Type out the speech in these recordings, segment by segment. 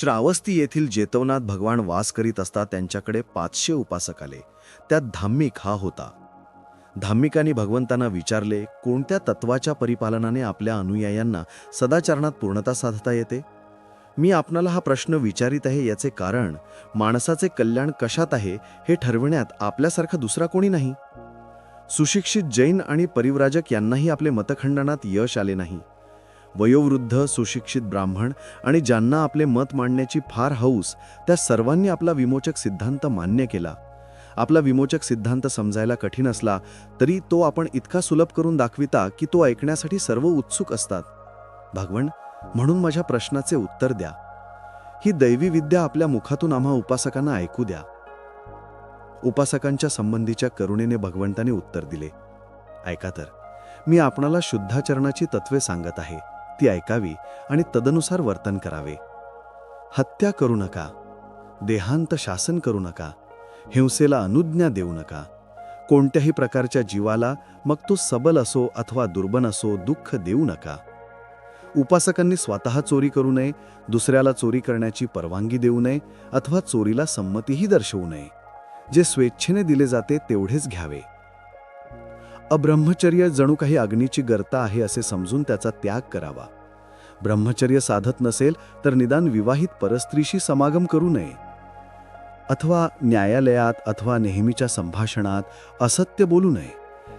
श्रावस्ती येथील जेतवनात भगवान वास करीत असता त्यांच्याकडे पाचशे उपासक आले. त्यात धाम्मिक हा होता. धाम्मिकांनी भगवंतांना विचारले कोणत्या तत्वाच्या परिपालनाने आपल्या अनुयायांना सदाचरणात पूर्णता साधता येते? मी आपणाला हा प्रश्न विचारित आहे याचे कारण माणसाचे कल्याण कशात आहे हे ठरविण्यात आपल्यासारखा दुसरा कोणी नाही. सुशिक्षित जैन आणि परिव्राजक यांनाही आपले मतखंडनात यश आले नाही. वयोवृद्ध सुशिक्षित ब्राह्मण आणि ज्यांना आपले मत मांडण्याची फार हौस त्या सर्वांनी आपला विमोचक सिद्धांत मान्य केला. आपला विमोचक सिद्धांत समजायला कठीण असला तरी तो आपण इतका सुलभ करून दाखविता की तो ऐकण्यासाठी सर्व उत्सुक असतात. भगवन म्हणून माझ्या प्रश्नाचे उत्तर द्या. ही दैवी विद्या आपल्या मुखातून आम्हा उपासकांना ऐकू द्या. उपासकांच्या संबंधीच्या करुणेने भगवंताने उत्तर दिले. ऐका तर मी आपणाला शुद्धाचरणाची तत्वे सांगत आहे. ती ऐकावी आणि तदनुसार वर्तन करावे. हत्या करू नका. देहांत शासन करू नका. हिंसेला अनुज्ञा देऊ नका. कोणत्याही प्रकारच्या जीवाला मग तो सबल असो अथवा दुर्बल असो दुःख देऊ नका. उपासकांनी स्वतः चोरी करू नये दुसऱ्याला चोरी करण्याची परवानगी देऊ नये अथवा चोरीला संमतीही दर्शवू नये. जे स्वेच्छेने दिले जाते तेवढेच घ्यावे. अब्रह्मचर्य जणू काही अग्नीची गर्ता आहे असे समजून त्याचा त्याग करावा. ब्रह्मचर्य साधत नसेल तर निदान विवाहित परस्त्रीशी समागम करू नये. अथवा न्यायालयात अथवा नेहमीच्या संभाषणात असत्य बोलू नये.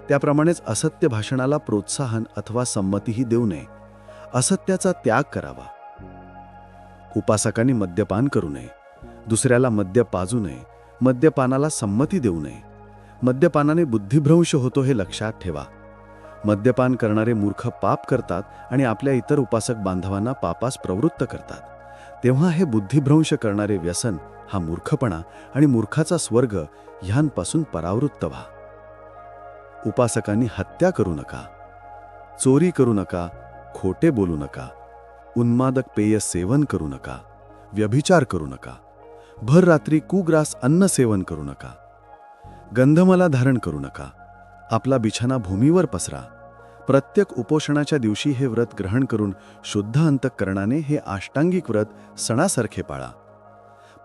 त्याप्रमाणेच असत्य भाषणाला प्रोत्साहन अथवा संमतीही देऊ नये. असत्याचा त्याग करावा. उपासकांनी मद्यपान करू नये. दुसऱ्याला मद्य पाजू नये. मद्यपानाला संमती देऊ नये. मद्यपानाने बुद्धिभ्रंश होतो हे लक्षात ठेवा. मद्यपान करणारे मूर्ख पाप करतात आणि आपल्या इतर उपासक बांधवांना पापास प्रवृत्त करतात. तेव्हा हे बुद्धिभ्रंश करणारे व्यसन हा मूर्खपणा आणि मूर्खाचा स्वर्ग ह्यांपासून परावृत्त व्हा. उपासकांनी हत्या करू नका. चोरी करू नका. खोटे बोलू नका. उन्मादक पेय सेवन करू नका. व्यभिचार करू नका. भर रात्री कुग्रास अन्न सेवन करू नका. गंधमला धारण करू नका. आपला बिछाना भूमीवर पसरा. प्रत्येक उपोषणाच्या दिवशी हे व्रत ग्रहण करून शुद्ध अंतःकरणाने हे आष्टांगिक व्रत सणासारखे पाळा.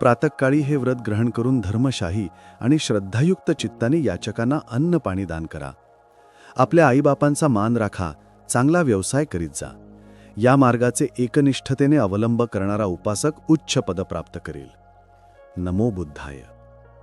प्रातकाळी हे व्रत ग्रहण करून धर्मशाही आणि श्रद्धायुक्त चित्ताने याचकांना अन्न पाणी दान करा. आपल्या आईबापांचा मान राखा चांगला व्यवसाय करीत जा. या मार्गाचे एकनिष्ठतेने अवलंब करणारा उपासक उच्च पद प्राप्त करेल. नमो बुद्धाय.